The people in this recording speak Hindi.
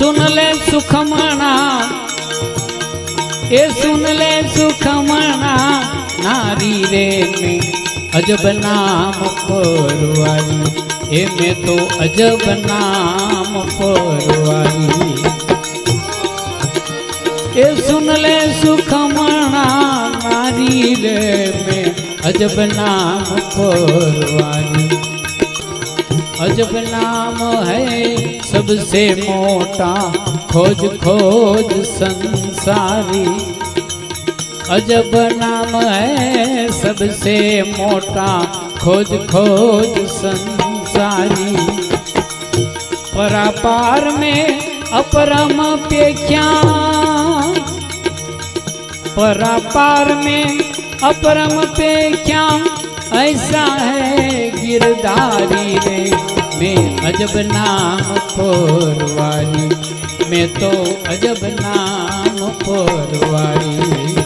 सुन ले सुखमणा ए सुन ले सुखमणा नारी रे में अजब नाम पोरवाली ए में तो अजब नाम पोरवाली ए सुन ले सुखमणा नारी रे में अजब नाम पोरवाली अजब नाम है सबसे मोटा। खोज खोज संसारी। अजब नाम है सबसे मोटा। खोज खोज संसारी। परापार में अपरम पे क्या परापार में अपरम पे क्या ऐसा है गिरधारी रे। मैं अजब नाम पोरवारी मैं तो अजब नाम पोरवारी